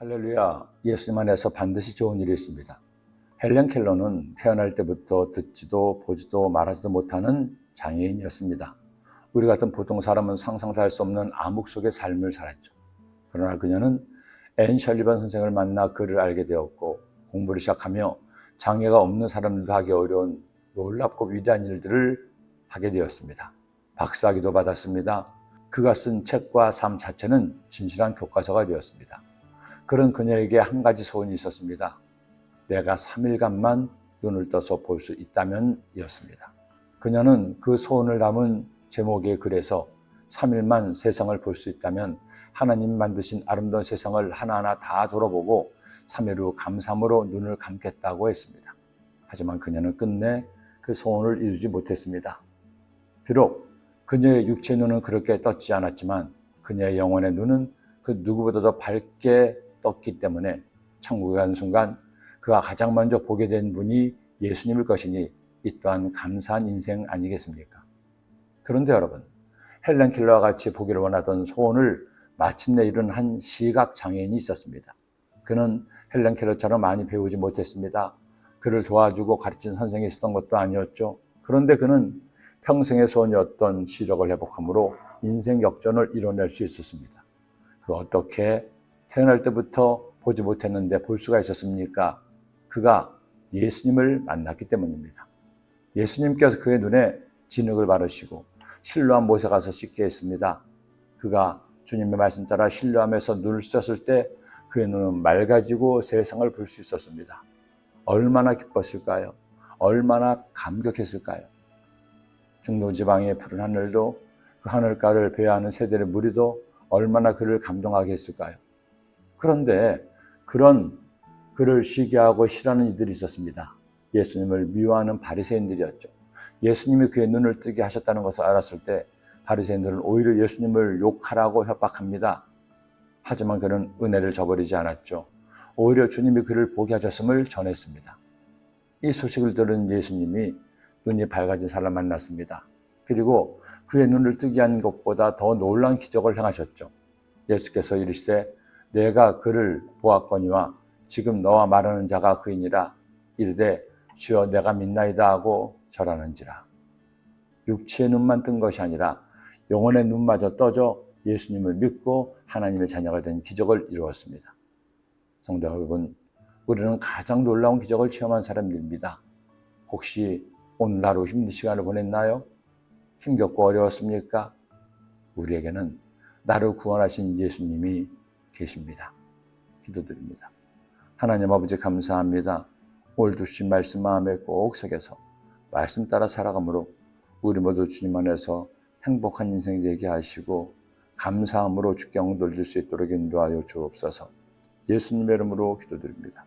할렐루야. 예수님 안에서 반드시 좋은 일이 있습니다. 헬렌 켈러는 태어날 때부터 듣지도 보지도 말하지도 못하는 장애인이었습니다. 우리 같은 보통 사람은 상상도 할 수 없는 암흑 속의 삶을 살았죠. 그러나 그녀는 앤 셜리반 선생을 만나 그를 알게 되었고 공부를 시작하며 장애가 없는 사람들도 하기 어려운 놀랍고 위대한 일들을 하게 되었습니다. 박사학위도 받았습니다. 그가 쓴 책과 삶 자체는 진실한 교과서가 되었습니다. 그런 그녀에게 한 가지 소원이 있었습니다. 내가 3일간만 눈을 떠서 볼 수 있다면 이었습니다. 그녀는 그 소원을 담은 제목의 글에서 3일만 세상을 볼 수 있다면 하나님 만드신 아름다운 세상을 하나하나 다 돌아보고 3일 후 감사함으로 눈을 감겠다고 했습니다. 하지만 그녀는 끝내 그 소원을 이루지 못했습니다. 비록 그녀의 육체의 눈은 그렇게 떴지 않았지만 그녀의 영혼의 눈은 그 누구보다도 밝게 떴기 때문에 천국에 간 순간 그가 가장 먼저 보게 된 분이 예수님일 것이니 이 또한 감사한 인생 아니겠습니까? 그런데 여러분, 헬렌 킬러와 같이 보기를 원하던 소원을 마침내 이룬 한 시각 장애인이 있었습니다. 그는 헬렌 킬러처럼 많이 배우지 못했습니다. 그를 도와주고 가르친 선생이 있었던 것도 아니었죠. 그런데 그는 평생의 소원이었던 시력을 회복함으로 인생 역전을 이뤄낼 수 있었습니다. 그 어떻게 태어날 때부터 보지 못했는데 볼 수가 있었습니까? 그가 예수님을 만났기 때문입니다. 예수님께서 그의 눈에 진흙을 바르시고 실로한 못에 가서 씻게 했습니다. 그가 주님의 말씀 따라 신뢰하면서 눈을 씻었을 때 그의 눈은 맑아지고 세상을 볼 수 있었습니다. 얼마나 기뻤을까요? 얼마나 감격했을까요? 중노지방의 푸른 하늘도 그 하늘가를 배회하는 새들의 무리도 얼마나 그를 감동하게 했을까요? 그런데 그런 그를 시기하고 싫어하는 이들이 있었습니다. 예수님을 미워하는 바리새인들이었죠. 예수님이 그의 눈을 뜨게 하셨다는 것을 알았을 때 바리새인들은 오히려 예수님을 욕하라고 협박합니다. 하지만 그는 은혜를 저버리지 않았죠. 오히려 주님이 그를 보게 하셨음을 전했습니다. 이 소식을 들은 예수님이 눈이 밝아진 사람을 만났습니다. 그리고 그의 눈을 뜨게 한 것보다 더 놀라운 기적을 행하셨죠. 예수께서 이르시되 내가 그를 보았거니와 지금 너와 말하는 자가 그이니라 이르되 주여 내가 믿나이다 하고 절하는지라. 육체의 눈만 뜬 것이 아니라 영혼의 눈마저 떠져 예수님을 믿고 하나님의 자녀가 된 기적을 이루었습니다. 성도 여러분, 우리는 가장 놀라운 기적을 체험한 사람들입니다. 혹시 오늘 하루 힘든 시간을 보냈나요? 힘겹고 어려웠습니까? 우리에게는 나를 구원하신 예수님이 계십니다. 기도드립니다. 하나님 아버지 감사합니다. 오늘도 주신 말씀 마음에 꼭 새겨서 말씀 따라 살아감으로 우리 모두 주님 안에서 행복한 인생 되게 하시고 감사함으로 주께 엉돌릴 수 있도록 인도하여 주옵소서. 예수님의 이름으로 기도드립니다.